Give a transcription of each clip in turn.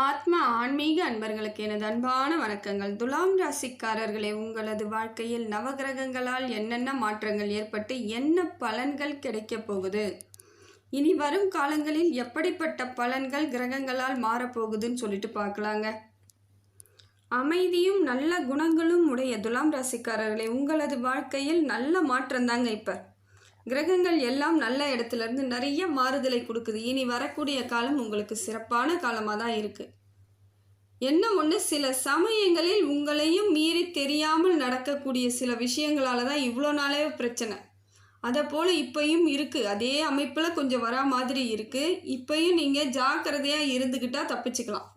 ஆத்ம ஆன்மீக அன்பர்களுக்கு எனது அன்பான வணக்கங்கள். துலாம் ராசிக்காரர்களே உங்களது வாழ்க்கையில் நவகிரகங்களால் என்னென்ன மாற்றங்கள் ஏற்பட்டு என்ன பலன்கள் கிடைக்கப் போகுது? இனி வரும் காலங்களில் எப்படிப்பட்ட பலன்கள் கிரகங்களால் மாறப்போகுதுன்னு சொல்லிட்டு பார்க்கலாங்க. அமைதியும் நல்ல குணங்களும் உடைய துலாம் ராசிக்காரர்களே உங்களது வாழ்க்கையில் நல்ல மாற்றம் தாங்க இப்போ. கிரகங்கள் எல்லாம் நல்ல இடத்துலேருந்து நிறைய மாறுதலை கொடுக்குது. இனி வரக்கூடிய காலம் உங்களுக்கு சிறப்பான காலமாக தான் இருக்குது என்ன ஒன்று சில சமயங்களில் உங்களையும் மீறி தெரியாமல் நடக்கக்கூடிய சில விஷயங்களால தான் இவ்வளோ நாளே பிரச்சனை. அதை போல் இப்பையும் இருக்குது அதே அமைப்பில் கொஞ்சம் வரா மாதிரி இருக்குது இப்பையும் நீங்கள் ஜாக்கிரதையாக இருந்துக்கிட்டால் தப்பிச்சுக்கலாம்.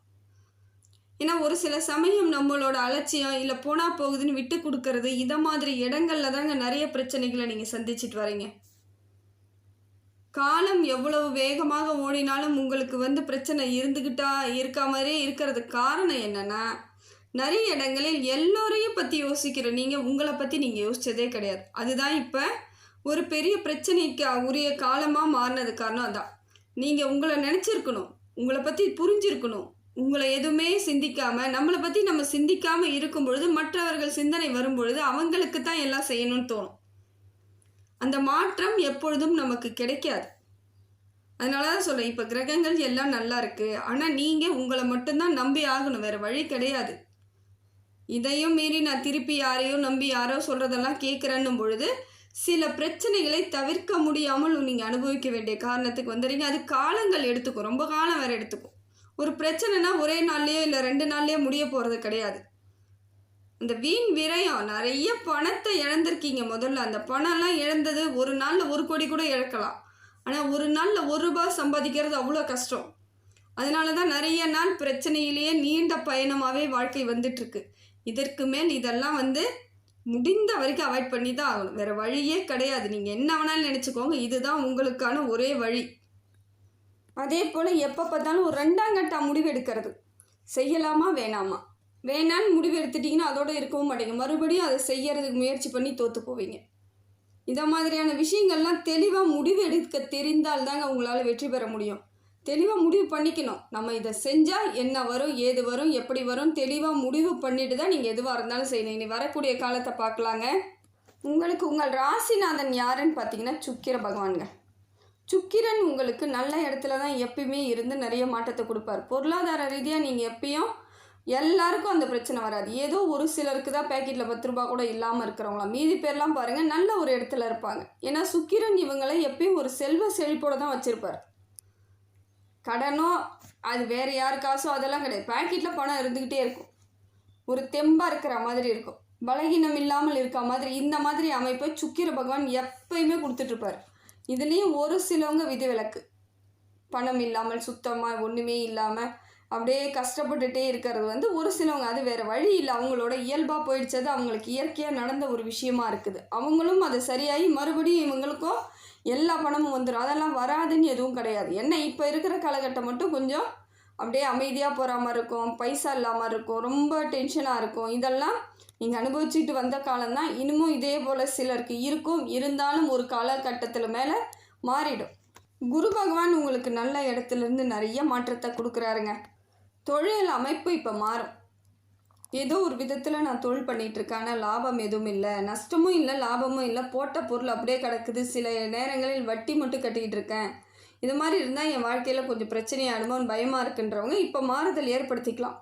ஏன்னா ஒரு சில சமயம் நம்மளோட அலட்சியம் இல்லை போனால் போகுதுன்னு விட்டு கொடுக்கறது இதை மாதிரி இடங்கள்ல தாங்க நிறைய பிரச்சனைகளை நீங்கள் சந்திச்சிட்டு வரீங்க. காலம் எவ்வளவு வேகமாக ஓடினாலும் உங்களுக்கு வந்து பிரச்சனை இருந்துக்கிட்டா இருக்கா மாதிரியே இருக்கிறதுக்கு காரணம் என்னன்னா நிறைய இடங்களில் எல்லோரையும் பற்றி யோசிக்கிற நீங்கள் உங்களை பற்றி நீங்கள் யோசிச்சதே கிடையாது. அதுதான் இப்போ ஒரு பெரிய பிரச்சனைக்கு உரிய காலமாக மாறினது காரணம் அதான். நீங்கள் உங்களை நினச்சிருக்கணும் உங்களை பற்றி புரிஞ்சிருக்கணும். உங்களை எதுவுமே சிந்திக்காமல் நம்மளை பற்றி நம்ம சிந்திக்காமல் இருக்கும் பொழுது மற்றவர்கள் சிந்தனை வரும் பொழுது அவங்களுக்கு தான் எல்லாம் செய்யணும்னு தோணும். அந்த மாற்றம் எப்பொழுதும் நமக்கு கிடைக்காது. அதனால தான் சொல்கிறேன் இப்போ கிரகங்கள் எல்லாம் நல்லா இருக்குது ஆனால் நீங்கள் உங்களை மட்டும்தான் நம்பி ஆகணும். வேறு வழி கிடையாது. இதையும் மீறி நான் திருப்பி யாரையோ நம்பி யாரோ சொல்கிறதெல்லாம் கேட்குறேன்னும் பொழுது சில பிரச்சனைகளை தவிர்க்க முடியாமல் நீங்கள் அனுபவிக்க வேண்டிய காரணத்துக்கு வந்துடுறீங்க. அது காலங்கள் எடுத்துக்கும். ரொம்ப காலம் வேறு எடுத்துக்கும். ஒரு பிரச்சனைனா ஒரே நாள்லேயோ இல்லை ரெண்டு நாள்லேயோ முடிய போகிறது கிடையாது. இந்த வீண் விரயம் நிறைய பணத்தை இழந்திருக்கீங்க முதல்ல. அந்த பணம்லாம் இழந்தது ஒரு நாளில் ஒரு கோடி கூட இழக்கலாம். ஆனால் ஒரு நாளில் ஒரு ரூபாய் சம்பாதிக்கிறது அவ்வளோ கஷ்டம். அதனால தான் நிறைய நாள் பிரச்சனையிலேயே நீண்ட பயணமாகவே வாழ்க்கை வந்துட்டுருக்கு. இதற்கு மேல் இதெல்லாம் வந்து முடிந்த வரைக்கும் அவாய்ட் பண்ணி தான் ஆகணும். வேறு வழியே கிடையாது. நீங்கள் என்ன வேணாலும் நினச்சிக்கோங்க. இதுதான் உங்களுக்கான ஒரே வழி. அதே போல் எப்போ பார்த்தாலும் ஒரு ரெண்டாம் கட்டா முடிவு எடுக்கிறது செய்யலாமா வேணாமா? வேணான்னு முடிவு எடுத்துட்டிங்கன்னா அதோட இருக்கவும் மாட்டீங்க. மறுபடியும் அதை செய்யறதுக்கு முயற்சி பண்ணி தோற்று போவீங்க. இந்த மாதிரியான விஷயங்கள்லாம் தெளிவாக முடிவு எடுக்க தெரிந்தால் தாங்க உங்களால் வெற்றி பெற முடியும். தெளிவாக முடிவு பண்ணிக்கணும். நம்ம இதை செஞ்சால் என்ன வரும் ஏது வரும் எப்படி வரும் தெளிவாக முடிவு பண்ணிட்டு தான் நீங்கள் எதுவாக இருந்தாலும் செய்யணும். இனி வரக்கூடிய காலத்தை பார்க்கலாங்க. உங்களுக்கு உங்கள் ராசிநாதன் யாருன்னு பார்த்தீங்கன்னா சுக்கிர பகவான்கள் சுக்கிரன் உங்களுக்கு நல்ல இடத்துல தான் எப்பயுமே இருந்து நிறைய மாற்றத்தை கொடுப்பார். பொருளாதார ரீதியாக நீங்கள் எப்பயும் எல்லாருக்கும் அந்த பிரச்சனை வராது. ஏதோ ஒரு சிலருக்கு தான் பேக்கெட்டில் பத்து ரூபா கூட இல்லாமல் இருக்கிறவங்களாம். மீதி பேர்லாம் பாருங்கள் நல்ல ஒரு இடத்துல இருப்பாங்க. ஏன்னா சுக்கிரன் இவங்களை எப்பயும் ஒரு செல்வ செழிப்போடு தான் வச்சுருப்பார். கடனோ அது வேறு யார் காசோ அதெல்லாம் கிடையாது. பேக்கெட்டில் பணம் இருந்துக்கிட்டே இருக்கும். ஒரு தெம்பாக இருக்கிற மாதிரி இருக்கும். பலகீனம் இல்லாமல் இருக்க மாதிரி இந்த மாதிரி அமைப்பை சுக்கிர பகவான் எப்பயுமே கொடுத்துட்ருப்பார் இதுலேயும் ஒரு சிலவங்க விதிவிலக்கு. பணம் இல்லாமல் சுத்தமாக ஒன்றுமே இல்லாமல் அப்படியே கஷ்டப்பட்டுட்டே இருக்கிறது வந்து ஒரு சிலவங்க. அது வேறு வழி இல்லை. அவங்களோட இயல்பாக போயிடுச்சது அவங்களுக்கு இயற்கையாக நடந்த ஒரு விஷயமா இருக்குது. அவங்களும் அதை சரியாகி மறுபடியும் இவங்களுக்கும் எல்லா பணமும் வந்துடும் அதெல்லாம் வராதுன்னு எதுவும் கிடையாது. என்ன இப்போ இருக்கிற காலகட்டம் மட்டும் கொஞ்சம் அப்படியே அமைதியாக போகிற மாதிரி இருக்கும். பைசா இல்லாமல் இருக்கும். ரொம்ப டென்ஷனாக இருக்கும். இதெல்லாம் நீங்கள் அனுபவிச்சுட்டு வந்த காலம்தான் இன்னமும் இதே போல் சிலருக்கு இருக்கும். இருந்தாலும் ஒரு காலகட்டத்தில் மேலே மாறிடும். குரு பகவான் உங்களுக்கு நல்ல இடத்துலேருந்து நிறைய மாற்றத்தை கொடுக்குறாருங்க. தொழில் அமைப்பு இப்போ மாறும். ஏதோ ஒரு விதத்தில் நான் தொழில் பண்ணிகிட்ருக்கேன் ஆனால் லாபம் எதுவும் இல்லை. நஷ்டமும் இல்லை லாபமும் இல்லை. போட்ட பொருள் அப்படியே கிடக்குது. சில நேரங்களில் வட்டி மட்டும் கட்டிக்கிட்டு இருக்கேன். இது மாதிரி இருந்தால் என் வாழ்க்கையில் கொஞ்சம் பிரச்சனையாடுமோன்னு பயமாக இருக்குன்றவங்க இப்போ மாறுதல் ஏற்படுத்திக்கலாம்.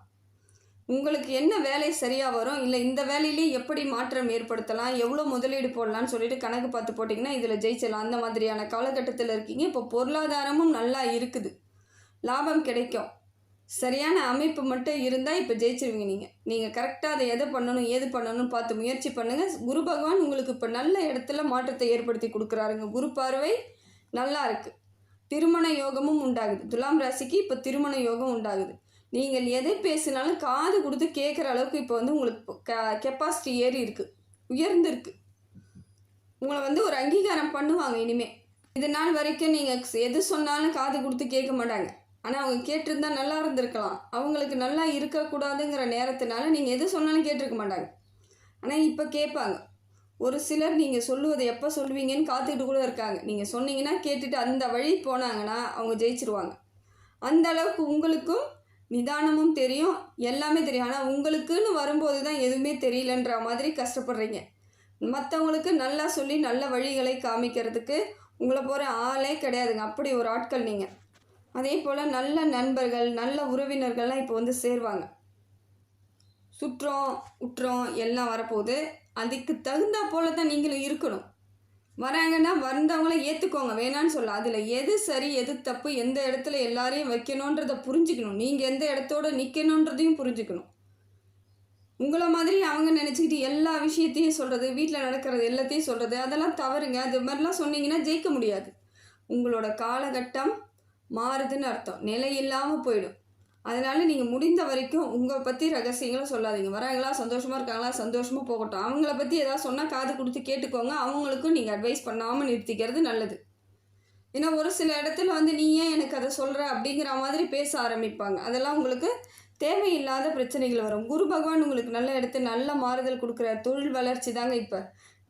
உங்களுக்கு என்ன வேலை சரியாக வரும்? இல்லை இந்த வேலையிலே எப்படி மாற்றம் ஏற்படுத்தலாம்? எவ்வளோ முதலீடு போடலாம்னு சொல்லிட்டு கணக்கு பார்த்து போட்டிங்கன்னா இதில் ஜெயிச்சிடலாம். அந்த மாதிரியான காலகட்டத்தில் இருக்கீங்க. இப்போ பொருளாதாரமும் நல்லா இருக்குது. லாபம் கிடைக்கும். சரியான அமைப்பு மட்டும் இருந்தால் இப்போ ஜெயிச்சிருவீங்க நீங்கள் நீங்கள் கரெக்டாக அதை எதை பண்ணணும் ஏது பண்ணணும்னு பார்த்து முயற்சி பண்ணுங்கள் குரு பகவான் உங்களுக்கு இப்போ நல்ல இடத்துல மாற்றத்தை ஏற்படுத்தி கொடுக்குறாருங்க. குரு பார்வை நல்லா இருக்குது திருமண யோகமும் உண்டாகுது. துலாம் ராசிக்கு இப்போ திருமண யோகம் உண்டாகுது. நீங்கள் எதை பேசினாலும் காது கொடுத்து கேட்குற அளவுக்கு இப்போ வந்து உங்களுக்கு க கெப்பாசிட்டி ஏறி இருக்குது உயர்ந்திருக்கு. உங்களை வந்து ஒரு அங்கீகாரம் பண்ணுவாங்க இனிமேல் இது நாள் வரைக்கும் நீங்கள் எது சொன்னாலும் காது கொடுத்து கேட்க மாட்டாங்க. ஆனால் அவங்க கேட்டிருந்தா நல்லா இருந்திருக்கலாம். அவங்களுக்கு நல்லா இருக்கக்கூடாதுங்கிற நேரத்தினால நீங்கள் எது சொன்னாலும் கேட்டிருக்க மாட்டாங்க. ஆனால் இப்போ கேட்பாங்க. ஒரு சிலர் நீங்கள் சொல்லுவதை எப்போ சொல்லுவீங்கன்னு காத்துக்கிட்டு கூட இருக்காங்க. நீங்கள் சொன்னீங்கன்னா கேட்டுட்டு அந்த வழி போனாங்கன்னா அவங்க ஜெயிச்சிருவாங்க. அந்த அளவுக்கு உங்களுக்கும் நிதானமும் தெரியும் எல்லாமே தெரியும். ஆனால் உங்களுக்குன்னு வரும்போது தான் எதுவுமே தெரியலன்ற மாதிரி கஷ்டப்படுறீங்க. மற்றவங்களுக்கு நல்லா சொல்லி நல்ல வழிகளை காமிக்கிறதுக்கு உங்களை போகிற ஆளே கிடையாதுங்க. அப்படி ஒரு ஆட்கள் நீங்கள் அதே போல் நல்ல நண்பர்கள் நல்ல உறவினர்கள்லாம் இப்போ வந்து சேருவாங்க. சுற்றம் உற்றம் எல்லாம் வரப்போகுது. அதுக்கு தகுந்தா போல தான் நீங்களும் இருக்கணும். வராங்கன்னா வந்தவங்கள ஏற்றுக்கோங்க வேணான்னு சொல்ல. அதில் எது சரி எது தப்பு எந்த இடத்துல எல்லாரையும் வைக்கணுன்றதை புரிஞ்சுக்கணும். நீங்கள் எந்த இடத்தோட நிற்கணுன்றதையும் புரிஞ்சுக்கணும். உங்களை மாதிரி அவங்க நினச்சிக்கிட்டு எல்லா விஷயத்தையும் சொல்கிறது வீட்டில் நடக்கிறது எல்லாத்தையும் சொல்கிறது அதெல்லாம் தவறுங்க. அது மாதிரிலாம் சொன்னீங்கன்னா ஜெயிக்க முடியாது. உங்களோட காலகட்டம் மாறுதுன்னு அர்த்தம். நிலை இல்லாமல் போயிடும். அதனால் நீங்கள் முடிந்த வரைக்கும் உங்களை பற்றி ரகசியங்களும் சொல்லாதீங்க. வராங்களா சந்தோஷமாக இருக்காங்களா? சந்தோஷமாக போகட்டும். அவங்கள பற்றி ஏதாவது சொன்னால் காது கொடுத்து கேட்டுக்கோங்க. அவங்களுக்கும் நீங்கள் அட்வைஸ் பண்ணாமல் நிறுத்திக்கிறது நல்லது. ஏன்னா ஒரு சில இடத்துல வந்து நீ ஏன் எனக்கு அதை சொல்கிற அப்படிங்கிற மாதிரி பேச ஆரம்பிப்பாங்க. அதெல்லாம் உங்களுக்கு தேவையில்லாத பிரச்சனைகள் வரும். குரு பகவான் உங்களுக்கு நல்ல இடத்து நல்ல மாறுதல் கொடுக்குற தொழில் வளர்ச்சி தாங்க இப்போ.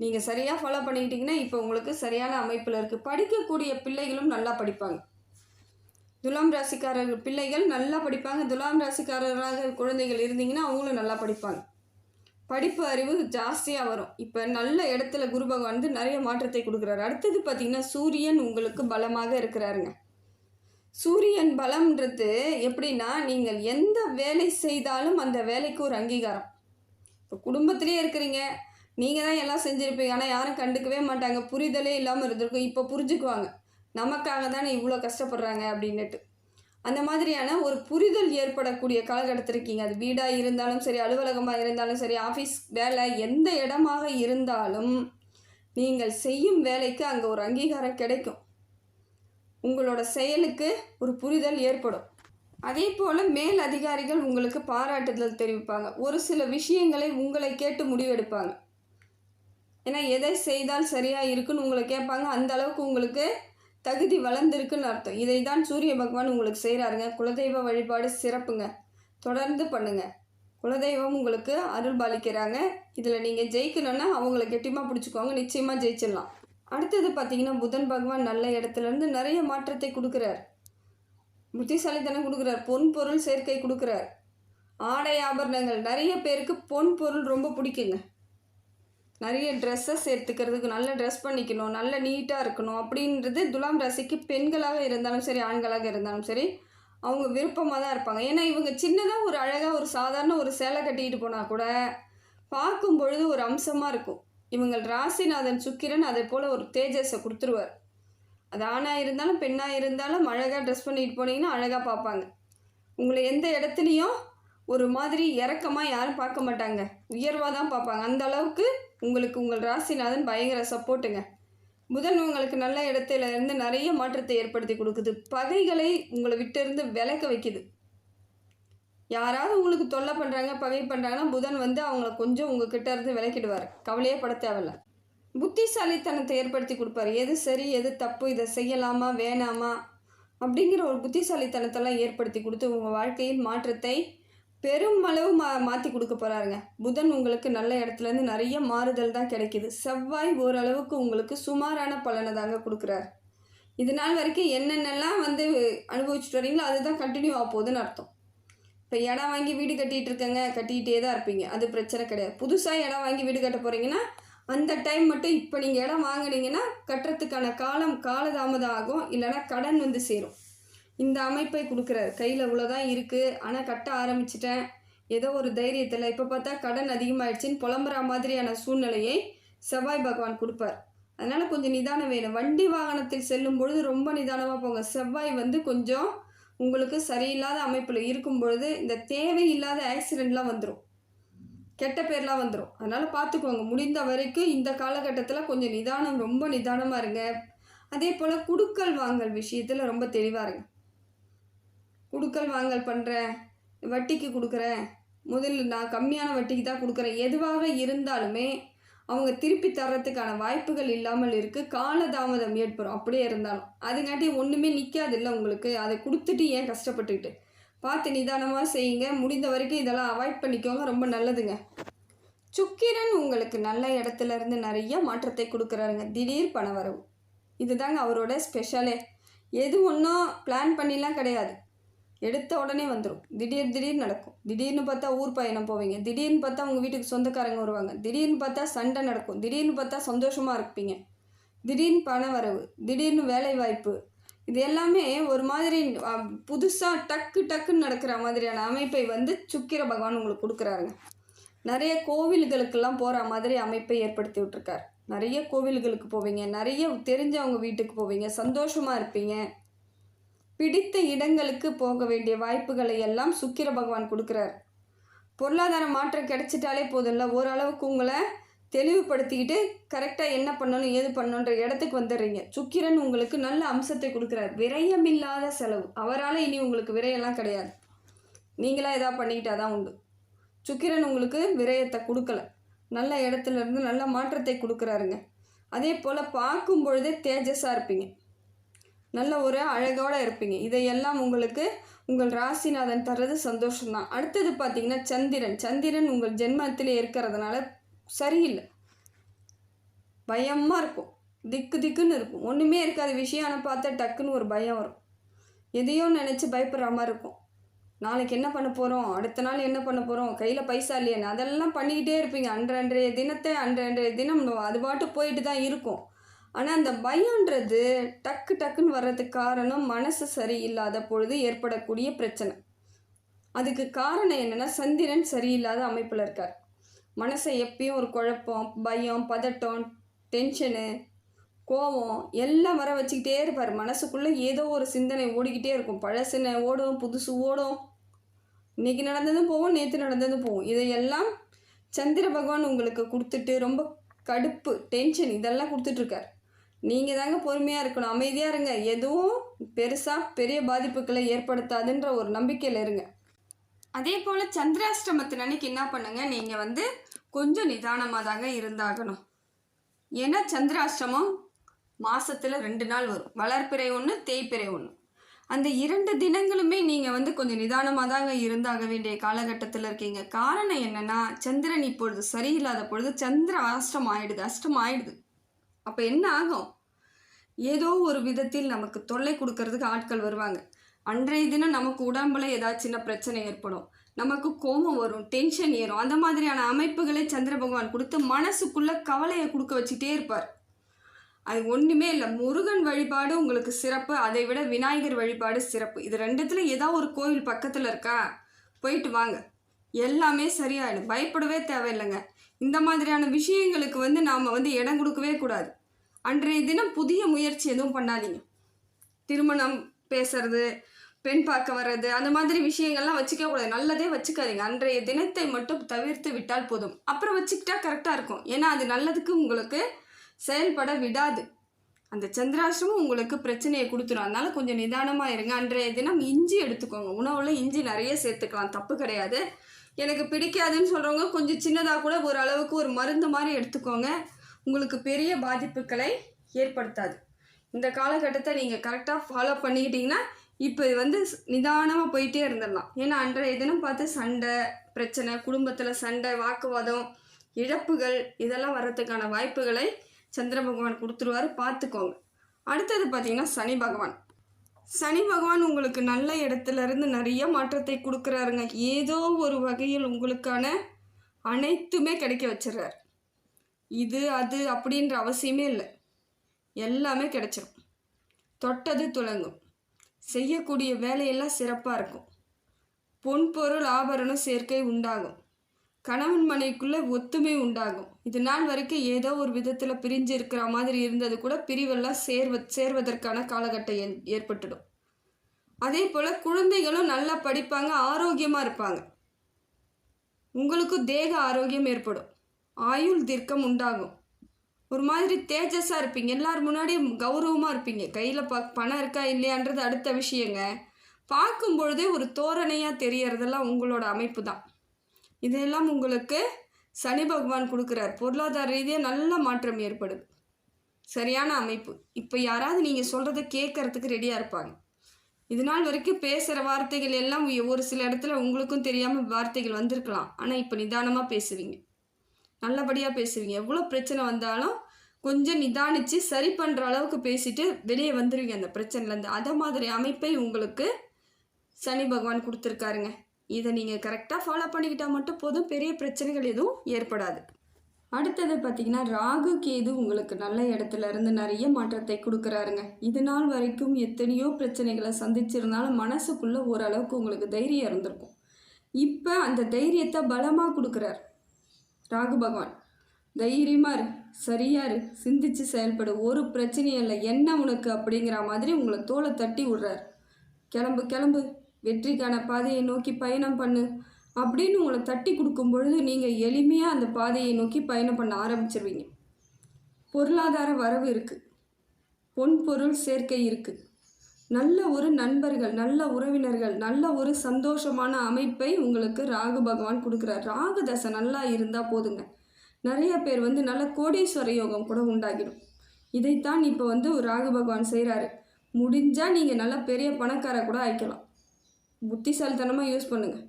நீங்கள் சரியாக ஃபாலோ பண்ணிக்கிட்டிங்கன்னா இப்போ உங்களுக்கு சரியான அமைப்பில் இருக்குது படிக்கக்கூடிய பிள்ளைகளும் நல்லா படிப்பாங்க. துலாம் ராசிக்காரர் பிள்ளைகள் நல்லா படிப்பாங்க. துலாம் ராசிக்காரராக குழந்தைகள் இருந்தீங்கன்னா அவங்களும் நல்லா படிப்பாங்க. படிப்பு அறிவு ஜாஸ்தியாக வரும். இப்போ நல்ல இடத்துல குரு பகவான் வந்து நிறைய மாற்றத்தை கொடுக்குறாரு. அடுத்தது பார்த்திங்கன்னா சூரியன் உங்களுக்கு பலமாக இருக்கிறாருங்க. சூரியன் பலம்ன்றது எப்படின்னா நீங்கள் எந்த வேலை செய்தாலும் அந்த வேலைக்கு ஒரு அங்கீகாரம். இப்போ குடும்பத்திலே இருக்கிறீங்க. நீங்கள் தான் எல்லாம் செஞ்சுருப்பீங்க. ஆனால் யாரும் கண்டுக்கவே மாட்டாங்க. புரிதலே இல்லாமல் இருந்திருக்கும். இப்போ புரிஞ்சுக்குவாங்க. நமக்காக தானே இவ்வளோ கஷ்டப்படுறாங்க அப்படின்னுட்டு. அந்த மாதிரியான ஒரு புரிதல் ஏற்படக்கூடிய காலகட்டத்தில் இருக்கீங்க அது வீடாக இருந்தாலும் சரி அலுவலகமாக இருந்தாலும் சரி ஆஃபீஸ் வேலை எந்த இடமாக இருந்தாலும் நீங்கள் செய்யும் வேலைக்கு அங்கே ஒரு அங்கீகாரம் கிடைக்கும். உங்களோட செயலுக்கு ஒரு புரிதல் ஏற்படும். அதே போல் மேல் அதிகாரிகள் உங்களுக்கு பாராட்டுதல் தெரிவிப்பாங்க. ஒரு சில விஷயங்களை உங்களை கேட்டு முடிவெடுப்பாங்க. ஏன்னா எதை செய்தால் சரியாக இருக்குன்னு உங்களை கேட்பாங்க. அந்த அளவுக்கு உங்களுக்கு தகுதி வளர்ந்துருக்குன்னு அர்த்தம். இதை தான் சூரிய பகவான் உங்களுக்கு செய்கிறாருங்க குலதெய்வ வழிபாடு சிறப்புங்க. தொடர்ந்து பண்ணுங்க. குலதெய்வம் உங்களுக்கு அருள் பாலிக்கிறாங்க. இதில் நீங்கள் ஜெயிக்கணும்னா அவங்கள கெட்டியமாக பிடிச்சிக்கோங்க. நிச்சயமாக ஜெயிச்சிடலாம். அடுத்தது பார்த்தீங்கன்னா புதன் பகவான் நல்ல இடத்துல இருந்து நிறைய மாற்றத்தை கொடுக்குறார். புத்திசாலித்தனம் கொடுக்குறார். பொன் பொருள் சேர்க்கை கொடுக்குறார். ஆடை ஆபரணங்கள். நிறைய பேருக்கு பொன் பொருள் ரொம்ப பிடிக்குங்க. நிறைய ட்ரெஸ்ஸஸ் எடுத்துக்கிறதுக்கு நல்ல ட்ரெஸ் பண்ணிக்கணும் நல்ல நீட்டாக இருக்கணும் அப்படின்றது துலாம் ராசிக்கு பெண்களாக இருந்தாலும் சரி ஆண்களாக இருந்தாலும் சரி அவங்க விருப்பமாக தான் இருப்பாங்க. ஏன்னா இவங்க சின்னதாக ஒரு அழகாக ஒரு சாதாரண ஒரு சேலை கட்டிக்கிட்டு போனால் கூட பார்க்கும் பொழுது ஒரு அம்சமாக இருக்கும். இவங்கள் ராசிநாதன் சுக்கிரன் அதே போல் ஒரு தேஜஸை கொடுத்துருவார். அது ஆணாக இருந்தாலும் பெண்ணாக இருந்தாலும் அழகாக ட்ரெஸ் பண்ணிட்டு போனீங்கன்னா அழகாக பார்ப்பாங்க. உங்களை எந்த இடத்துலையும் ஒரு மாதிரி இறக்கமாக யாரும் பார்க்க மாட்டாங்க. உயர்வாக தான் பார்ப்பாங்க. அந்த அளவுக்கு உங்களுக்கு உங்கள் ராசிநாதன் பயங்கர சப்போர்ட்டுங்க. புதன் உங்களுக்கு நல்ல இடத்துல இருந்து நிறைய மாற்றத்தை ஏற்படுத்தி கொடுக்குது. பகைகளை உங்களை விட்டிருந்து விளக்க விலக்க வைக்குது. யாராவது உங்களுக்கு தொல்லை பண்ணுறாங்க பகை பண்ணுறாங்கன்னா புதன் வந்து அவங்கள கொஞ்சம் உங்கள் கிட்ட இருந்து விலக்கிடுவார். கவலையே பட தேவையில்ல. புத்திசாலித்தனத்தை ஏற்படுத்தி கொடுப்பாரு. எது சரி எது தப்பு இதை செய்யலாமா வேணாமா அப்படிங்கிற ஒரு புத்திசாலித்தனத்தெல்லாம் ஏற்படுத்தி கொடுத்து உங்கள் வாழ்க்கையில் மாற்றத்தை பெருமளவு மா மாற்றி கொடுக்க போகிறாருங்க புதன் உங்களுக்கு நல்ல இடத்துலேருந்து நிறைய மாறுதல் தான் கிடைக்கிது. செவ்வாய் ஓரளவுக்கு உங்களுக்கு சுமாரான பலனை தாங்க கொடுக்குறாரு. இது நாள் வரைக்கும் என்னென்னலாம் வந்து அனுபவிச்சுட்டு வரீங்களோ அதுதான் கண்டினியூ ஆக போகுதுன்னு அர்த்தம். இப்போ இடம் வாங்கி வீடு கட்டிகிட்டு இருக்கங்க கட்டிக்கிட்டே தான் இருப்பீங்க. அது பிரச்சனை கிடையாது. புதுசாக இடம் வாங்கி வீடு கட்ட போகிறீங்கன்னா அந்த டைம் மட்டும் இப்போ நீங்கள் இடம் வாங்குனீங்கன்னா கட்டுறதுக்கான காலம் காலதாமதம் ஆகும். இல்லைன்னா கடன் வந்து சேரும். இந்த அமைப்பை கொடுக்குறாரு. கையில் இவ்வளோதான் இருக்குது ஆனால் கட்ட ஆரம்பிச்சிட்டேன். ஏதோ ஒரு தைரியத்தில் இப்போ பார்த்தா கடன் அதிகமாகிடுச்சின்னு புலம்புற மாதிரியான சூழ்நிலையை செவ்வாய் பகவான் கொடுப்பார். அதனால் கொஞ்சம் நிதானம் வேணும். வண்டி வாகனத்தில் செல்லும் பொழுது ரொம்ப நிதானமாக போங்க. செவ்வாய் வந்து கொஞ்சம் உங்களுக்கு சரியில்லாத அமைப்பில் இருக்கும் பொழுது இந்த தேவையில்லாத ஆக்சிடெண்ட்லாம் வந்துடும் கெட்ட பேர்லாம் வந்துடும் அதனால் பார்த்துக்கோங்க முடிந்த வரைக்கும் இந்த காலகட்டத்தில் கொஞ்சம் நிதானம் ரொம்ப நிதானமாக இருங்க. அதே போல் குடுக்கல் வாங்கல் விஷயத்தில் ரொம்ப தெளிவாக இருங்க. குடுக்கல் வாங்கல் பண்ணுறேன் வட்டிக்கு கொடுக்குறேன் முதல்ல நான் கம்மியான வட்டிக்கு தான் கொடுக்குறேன் எதுவாக இருந்தாலுமே அவங்க திருப்பி தர்றதுக்கான வாய்ப்புகள் இல்லாமல் இருக்குது காலதாமதம் ஏற்படும். அப்படியே இருந்தாலும். அதுங்காட்டி ஒன்றுமே நிற்காது இல்லை உங்களுக்கு. அதை கொடுத்துட்டு ஏன் கஷ்டப்பட்டுக்கிட்டு? பார்த்து நிதானமாக செய்யுங்க. முடிந்த வரைக்கும் இதெல்லாம் அவாய்ட் பண்ணிக்கோங்க. ரொம்ப நல்லதுங்க. சுக்கிரன் உங்களுக்கு நல்ல இடத்துல இருந்து நிறைய மாற்றத்தை கொடுக்குறாருங்க. திடீர் பணவரவு. இதுதாங்க அவரோட ஸ்பெஷலே எது ஒன்றும் பிளான் பண்ணிலாம் கிடையாது. எடுத்த உடனே வந்துடும் திடீர் திடீர்னு நடக்கும். திடீர்னு பார்த்தா ஊர் பயணம் போவீங்க. திடீர்னு பார்த்தா உங்கள் வீட்டுக்கு சொந்தக்காரங்க வருவாங்க. திடீர்னு பார்த்தா சண்டை நடக்கும். திடீர்னு பார்த்தா சந்தோஷமாக இருப்பீங்க. திடீர்னு பண வரவு. திடீர்னு வேலை வாய்ப்பு. இது எல்லாமே ஒரு மாதிரி புதுசாக டக்கு டக்குன்னு நடக்கிற மாதிரியான அமைப்பை வந்து சுக்கிர பகவான் உங்களுக்கு கொடுக்குறாருங்க. நிறைய கோவில்களுக்கெல்லாம் போகிற மாதிரி அமைப்பை ஏற்படுத்தி விட்டுருக்கார். நிறைய கோவில்களுக்கு போவீங்க. நிறைய தெரிஞ்சவங்க வீட்டுக்கு போவீங்க. சந்தோஷமாக இருப்பீங்க. பிடித்த இடங்களுக்கு போக வேண்டிய வாய்ப்புகளை எல்லாம் சுக்கிர பகவான் கொடுக்குறார். பொருளாதார மாற்றம் கிடைச்சிட்டாலே போதும்ல ஓரளவுக்கு உங்களை தெளிவுபடுத்திக்கிட்டு கரெக்டாக என்ன பண்ணணும் ஏது பண்ணணுன்ற இடத்துக்கு வந்துடுறீங்க. சுக்கிரன் உங்களுக்கு நல்ல அம்சத்தை கொடுக்குறார். விரயமில்லாத செலவு. அவரால் இனி உங்களுக்கு விரயம்லாம் கிடையாது. நீங்களாக எதாவது பண்ணிக்கிட்டா தான் உண்டு. சுக்கிரன் உங்களுக்கு விரயத்தை கொடுக்கல. நல்ல இடத்துல இருந்து நல்ல மாற்றத்தை கொடுக்குறாருங்க. அதே போல் பார்க்கும் பொழுதே தேஜஸாக இருப்பீங்க. நல்ல ஒரு அழகோடு இருப்பீங்க. இதையெல்லாம் உங்களுக்கு உங்கள் ராசிநாதன் தர்றது சந்தோஷம்தான். அடுத்தது பார்த்தீங்கன்னா சந்திரன். சந்திரன் உங்கள் ஜென்மத்தில் இருக்கிறதுனால சரியில்லை. பயமாக இருக்கும். திக்கு திக்குன்னு இருக்கும். ஒன்றுமே இருக்காத. விஷயம் ஆனால் பார்த்தா டக்குன்னு ஒரு பயம் வரும். எதையோ நினச்சி பயப்படுற மாதிரி இருக்கும். நாளைக்கு என்ன பண்ண போகிறோம் அடுத்த நாள் என்ன பண்ண போகிறோம் கையில் பைசா இல்லையான்னு. அதெல்லாம் பண்ணிக்கிட்டே இருப்பீங்க. அன்றன்றைய தினத்தை அன்றன்றைய தினம் அது பாட்டு போயிட்டு தான் இருக்கும். ஆனால் அந்த பயன்றது டக்கு டக்குன்னு வர்றதுக்கு காரணம் மனசு சரியில்லாத பொழுது ஏற்படக்கூடிய பிரச்சனை. அதுக்கு காரணம் என்னென்னா சந்திரன் சரியில்லாத அமைப்பில் இருக்கார். மனசை எப்பயும் ஒரு குழப்பம் பயம் பதட்டம் டென்ஷனு கோவம் எல்லாம் வர வச்சுக்கிட்டே இருப்பார். மனசுக்குள்ளே ஏதோ ஒரு சிந்தனை ஓடிக்கிட்டே இருக்கும். பழசுன ஓடும் புதுசு ஓடும். இன்றைக்கி நடந்ததும் போவோம் நேற்று நடந்ததும் போவோம். இதையெல்லாம் சந்திர பகவான் உங்களுக்கு கொடுத்துட்டு ரொம்ப கடுப்பு டென்ஷன் இதெல்லாம் கொடுத்துட்ருக்கார் நீங்கள் தாங்க பொறுமையாக இருக்கணும். அமைதியாக இருங்க. எதுவும் பெருசாக பெரிய பாதிப்புகளை ஏற்படுத்தாதுன்ற ஒரு நம்பிக்கையில் இருங்க. அதே போல் சந்திராஷ்டமத்தின் அன்னைக்கு என்ன பண்ணுங்கள் நீங்கள் வந்து கொஞ்சம் நிதானமாக தாங்க இருந்தாகணும். ஏன்னா சந்திராஷ்டமம் மாதத்தில் ரெண்டு நாள் வரும். வளர்ப்பிறை ஒன்று தேய்ப்பிறை ஒன்று அந்த இரண்டு தினங்களுமே நீங்கள் வந்து கொஞ்சம் நிதானமாக தாங்க இருந்தாக வேண்டிய காலகட்டத்தில் இருக்கீங்க. காரணம் என்னென்னா சந்திரன் இப்பொழுது சரியில்லாத பொழுது சந்திர அஷ்டம் ஆயிடுது. அஷ்டம் ஆயிடுது. அப்போ என்ன ஆகும்? ஏதோ ஒரு விதத்தில் நமக்கு தொல்லை கொடுக்கறதுக்கு ஆட்கள் வருவாங்க. அன்றைய தினம் நமக்கு உடம்புல ஏதாச்சும் சின்ன பிரச்சனை ஏற்படும். நமக்கு கோபம் வரும் டென்ஷன் ஏறும். அந்த மாதிரியான அமைப்புகளை சந்திர பகவான் கொடுத்து மனசுக்குள்ள கவலையை கொடுக்க வச்சுட்டே இருப்பார். அது ஒன்றுமே இல்லை. முருகன் வழிபாடு உங்களுக்கு சிறப்பு. அதை விட விநாயகர் வழிபாடு சிறப்பு. இது ரெண்டுத்தில் ஏதாவது ஒரு கோவில் பக்கத்தில் இருக்கா? போயிட்டு வாங்க. எல்லாமே சரியாயிடும். பயப்படவே தேவையில்லைங்க. இந்த மாதிரியான விஷயங்களுக்கு வந்து நாம் வந்து இடம் கொடுக்கவே கூடாது. அன்றைய தினம் புதிய முயற்சி எதுவும் பண்ணாதீங்க. திருமணம் பேசுறது பெண் பார்க்க வர்றது அந்த மாதிரி விஷயங்கள்லாம் வச்சுக்க கூடாது. நல்லதே வச்சுக்காதீங்க. அன்றைய தினத்தை மட்டும் தவிர்த்து விட்டால் போதும். அப்புறம் வச்சுக்கிட்டா கரெக்டாக இருக்கும். ஏன்னா அது நல்லதுக்கு உங்களுக்கு செயல்பட விடாது. அந்த சந்திராசிரமும் உங்களுக்கு பிரச்சனையை கொடுத்துரும். அதனால கொஞ்சம் நிதானமாக இருங்க. அன்றைய தினம் இஞ்சி எடுத்துக்கோங்க. உணவில் இஞ்சி நிறைய சேர்த்துக்கலாம். தப்பு கிடையாது. எனக்கு பிடிக்காதுன்னு சொல்கிறவங்க கொஞ்சம் சின்னதாக கூட ஒரு அளவுக்கு ஒரு மருந்து மாதிரி எடுத்துக்கோங்க. உங்களுக்கு பெரிய பாதிப்புகளை ஏற்படுத்தாது. இந்த காலகட்டத்தை நீங்கள் கரெக்டாக ஃபாலோ பண்ணிக்கிட்டிங்கன்னா இப்போ இது வந்து நிதானமாக போயிட்டே இருந்துடலாம். ஏன்னா அன்றைய தினம் பார்த்து சண்டை பிரச்சனை குடும்பத்தில் சண்டை வாக்குவாதம் இழப்புகள் இதெல்லாம் வர்றதுக்கான வாய்ப்புகளை சந்திர பகவான் கொடுத்துருவாரு. பார்த்துக்கோங்க. அடுத்தது பார்த்தீங்கன்னா சனி பகவான். சனி பகவான் உங்களுக்கு நல்ல இடத்துல இருந்து நிறைய மாற்றத்தை கொடுக்குறாருங்க. ஏதோ ஒரு வகையில் உங்களுக்கான அனைத்துமே கிடைக்க வச்சிடுறாரு. இது அது அப்படின்ற அவசியமே இல்லை. எல்லாமே கிடைச்சிரும். தொட்டது துளங்கும் செய்யக்கூடிய வேலையெல்லாம் சிறப்பாக இருக்கும். பொன் பொருள் ஆபரணம் சேர்க்கை உண்டாகும். கணவன் மனைக்குள்ளே ஒத்துமை உண்டாகும். இது நாள் வரைக்கும் ஏதோ ஒரு விதத்தில் பிரிஞ்சு இருக்கிற மாதிரி இருந்தது கூட பிரிவெல்லாம் சேர்வ சேர்வதற்கான காலகட்டம் ஏற்பட்டுடும். அதே போல் குழந்தைகளும் நல்லா படிப்பாங்க ஆரோக்கியமாக இருப்பாங்க. உங்களுக்கும் தேக ஆரோக்கியம் ஏற்படும். ஆயுள் தீர்க்கம் உண்டாகும். ஒரு மாதிரி தேஜஸாக இருப்பீங்க. எல்லார் முன்னாடியும் கௌரவமாக இருப்பீங்க. கையில் ப பணம் இருக்கா இல்லையான்றது அடுத்த விஷயங்க. பார்க்கும் பொழுதே ஒரு தோரணையாக தெரியறதெல்லாம் உங்களோட அமைப்பு தான். இதெல்லாம் உங்களுக்கு சனி பகவான் கொடுக்குறார். பொருளாதார ரீதியாக நல்ல மாற்றம் ஏற்படுது. சரியான அமைப்பு. இப்போ யாராவது நீங்கள் சொல்கிறத கேட்கறதுக்கு ரெடியாக இருப்பாங்க. இது நாள் வரைக்கும் பேசுகிற வார்த்தைகள் எல்லாம் ஒரு சில இடத்துல உங்களுக்கும் தெரியாமல் வார்த்தைகள் வந்திருக்கலாம். ஆனால் இப்போ நிதானமாக பேசுவீங்க. நல்லபடியாக பேசுவீங்க. எவ்வளோ பிரச்சனை வந்தாலும் கொஞ்சம் நிதானித்து சரி பண்ணுற அளவுக்கு பேசிட்டு வெளியே வந்துடுவீங்க அந்த பிரச்சனைலேருந்து அதை மாதிரி அமைப்பை உங்களுக்கு சனி பகவான் கொடுத்துருக்காருங்க. இதை நீங்கள் கரெக்டாக ஃபாலோ பண்ணிக்கிட்டால் மட்டும் போதும். பெரிய பிரச்சனைகள் எதுவும் ஏற்படாது. அடுத்தது பார்த்தீங்கன்னா ராகு கேது உங்களுக்கு நல்ல இடத்துல இருந்து நிறைய மாற்றத்தை கொடுக்குறாருங்க. இது நாள் வரைக்கும் எத்தனையோ பிரச்சனைகளை சந்திச்சிருந்தாலும் மனசுக்குள்ளே ஓரளவுக்கு உங்களுக்கு தைரியம் இருந்திருக்கும். இப்போ அந்த தைரியத்தை பலமாக கொடுக்குறார் ராகு பகவான். தைரியமாக இரு சரியா இரு சிந்திச்சு செயல்படு. ஒரு பிரச்சனையும் இல்லை என்ன உனக்கு அப்படிங்கிற மாதிரி உங்களை தோலை தட்டி விடுறார். கிளம்பு கிளம்பு. வெற்றிக்கான பாதையை நோக்கி பயணம் பண்ணு அப்படின்னு உங்களை தட்டி கொடுக்கும் பொழுது நீங்கள் எளிமையாக அந்த பாதையை நோக்கி பயணம் பண்ண ஆரம்பிச்சிருவீங்க. பொருளாதார வரவு இருக்குது பொன் பொருள் சேர்க்கை இருக்குது நல்ல ஒரு நண்பர்கள் நல்ல உறவினர்கள் நல்ல ஒரு சந்தோஷமான அமைப்பை உங்களுக்கு ராகு பகவான் கொடுக்குறார். ராகு தசை நல்லா இருந்தால் போதுங்க. நிறைய பேர் வந்து நல்ல கோடீஸ்வர யோகம் கூட உண்டாகிடும். இதைத்தான் இப்போ வந்து ராகு பகவான் செய்கிறாரு முடிஞ்சால் நீங்கள் நல்ல பெரிய பணக்கார கூட ஆய்க்கலாம். புத்திசாலித்தனமாக யூஸ் பண்ணுங்கள்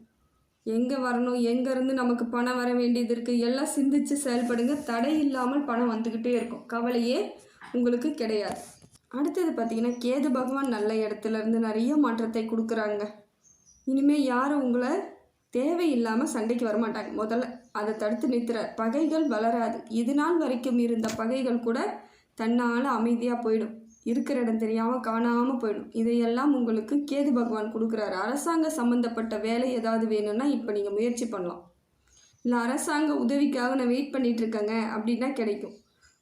எங்கே வரணும் எங்கேருந்து நமக்கு பணம் வர வேண்டியது இருக்குது எல்லாம் சிந்தித்து செயல்படுங்க. தடை இல்லாமல் பணம் வந்துக்கிட்டே இருக்கும். கவலையே உங்களுக்கு கிடையாது. அடுத்தது பார்த்திங்கன்னா கேது பகவான் நல்ல இடத்துல இருந்து நிறைய மாற்றத்தை கொடுக்குறாங்க. இனிமேல் யாரும் உங்களை தேவையில்லாமல் சண்டைக்கு வரமாட்டாங்க. முதல்ல அதை தடுத்து நிறுத்துற. பகைகள் வளராது. இது நாள் வரைக்கும் இருந்த பகைகள் கூட தன்னால் அமைதியாக போயிடும். இருக்கிற இடம் தெரியாமல் காணாமல் போயிடும். இதையெல்லாம் உங்களுக்கு கேது பகவான் கொடுக்குறாரு. அரசாங்க சம்மந்தப்பட்ட வேலை ஏதாவது வேணும்னா இப்போ நீங்கள் முயற்சி பண்ணலாம். இல்லை அரசாங்க உதவிக்காக நான் வெயிட் பண்ணிகிட்ருக்கேங்க அப்படின்னா கிடைக்கும்.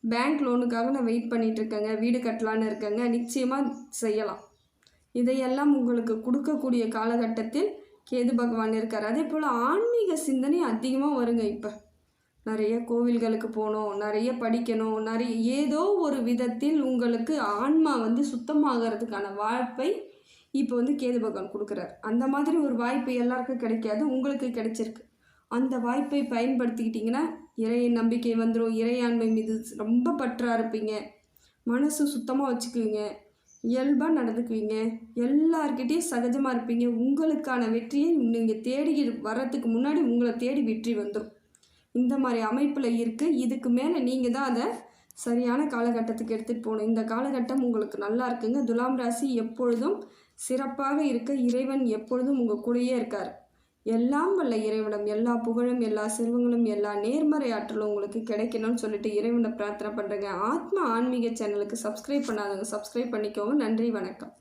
பேங்க் லோனுக்காக நான் வெயிட் பண்ணிகிட்ருக்கேங்க இருக்கேங்க. வீடு கட்டலான்னு இருக்கேங்க. நிச்சயமாக செய்யலாம். இதையெல்லாம் உங்களுக்கு கொடுக்கக்கூடிய காலகட்டத்தில் கேது பகவான் இருக்கார். அதே போல் ஆன்மீக சிந்தனை அதிகமாக வருங்க இப்போ. நிறைய கோவில்களுக்கு போகணும் நிறைய படிக்கணும் நிறைய ஏதோ ஒரு விதத்தில் உங்களுக்கு ஆன்மா வந்து சுத்தமாகிறதுக்கான வாய்ப்பை இப்போ வந்து கேது பகவான் கொடுக்குறார். அந்த மாதிரி ஒரு வாய்ப்பு எல்லாருக்கும் கிடைக்காது உங்களுக்கு கிடைச்சிருக்கு. அந்த வாய்ப்பை பயன்படுத்திக்கிட்டிங்கன்னா இறை நம்பிக்கை வந்துடும் இறையாண்மை மீது ரொம்ப பற்றாக இருப்பீங்க. மனசு சுத்தமாக வச்சுக்குவீங்க இயல்பாக நடந்துக்குவீங்க எல்லார்கிட்டேயும் சகஜமாக இருப்பீங்க. உங்களுக்கான வெற்றியை நீங்கள் தேடி வர்றதுக்கு முன்னாடி உங்களை தேடி வெற்றி வந்துடும் இந்த மாதிரி அமைப்பில் இருக்குது இதுக்கு மேலே நீங்கள் தான் அதை சரியான காலகட்டத்துக்கு எடுத்துகிட்டு போகணும். இந்த காலகட்டம் உங்களுக்கு நல்லா இருக்குங்க. துலாம் ராசி எப்பொழுதும் சிறப்பாக இருக்க இறைவன் எப்பொழுதும் உங்கள் கூடயே இருக்கார். எல்லாம் வல்ல இறைவனம் எல்லா புகழும் எல்லா செல்வங்களும் எல்லா நேர்மறை ஆற்றலும் உங்களுக்கு கிடைக்கணும்னு சொல்லிட்டு இறைவனை பிரார்த்தனை பண்ணுறேங்க ஆத்மா ஆன்மீக சேனலுக்கு சப்ஸ்கிரைப் பண்ணாதவங்க சப்ஸ்கிரைப் பண்ணிக்கோங்க. நன்றி வணக்கம்.